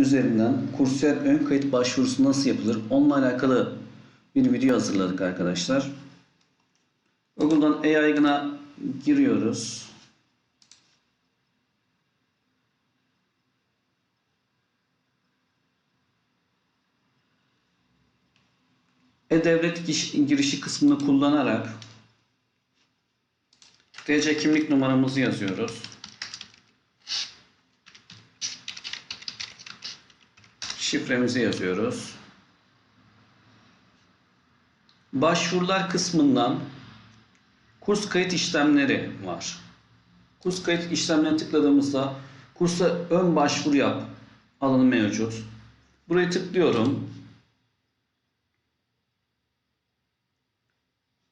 üzerinden kursiyer ön kayıt başvurusu nasıl yapılır? Onunla alakalı bir video hazırladık arkadaşlar. Google'dan e-yaygına giriyoruz. E-Devlet girişi kısmını kullanarak TC kimlik numaramızı yazıyoruz. Şifremizi yazıyoruz. Başvurular kısmından kurs kayıt işlemleri var. Kurs kayıt işlemlerine tıkladığımızda kursa ön başvuru yap alanı mevcut. Buraya tıklıyorum.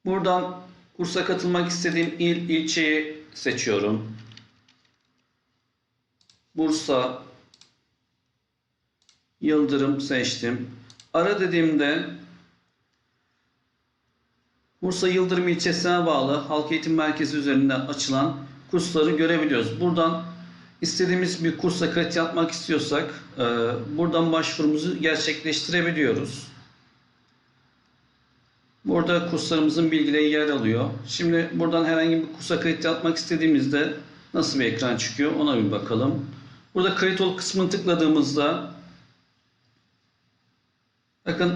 Buradan kursa katılmak istediğim il, ilçeyi seçiyorum. Bursa, Yıldırım seçtim. Ara dediğimde Bursa Yıldırım ilçesine bağlı Halk Eğitim Merkezi üzerinde açılan kursları görebiliyoruz. Buradan istediğimiz bir kursa kayıt yapmak istiyorsak e, buradan başvurumuzu gerçekleştirebiliyoruz. Burada kurslarımızın bilgileri yer alıyor. Şimdi buradan herhangi bir kursa kayıt yapmak istediğimizde nasıl bir ekran çıkıyor ona bir bakalım. Burada kayıt ol kısmını tıkladığımızda bakın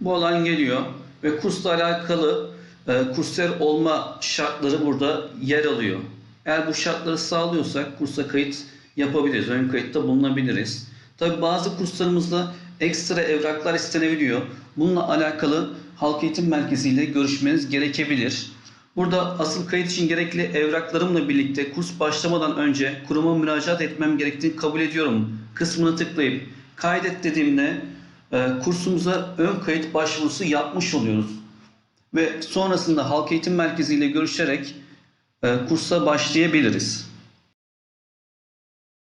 bu alan geliyor ve kursla alakalı e, kursiyer olma şartları burada yer alıyor. Eğer bu şartları sağlıyorsak kursa kayıt yapabiliriz. Ön kayıtta bulunabiliriz. Tabi bazı kurslarımızda ekstra evraklar istenebiliyor. Bununla alakalı Halk Eğitim Merkezi ile görüşmeniz gerekebilir. Burada asıl kayıt için gerekli evraklarımla birlikte kurs başlamadan önce kuruma müracaat etmem gerektiğini kabul ediyorum kısmını tıklayıp kaydet dediğimde kursumuza ön kayıt başvurusu yapmış oluyoruz. Ve sonrasında Halk Eğitim Merkezi ile görüşerek e, kursa başlayabiliriz.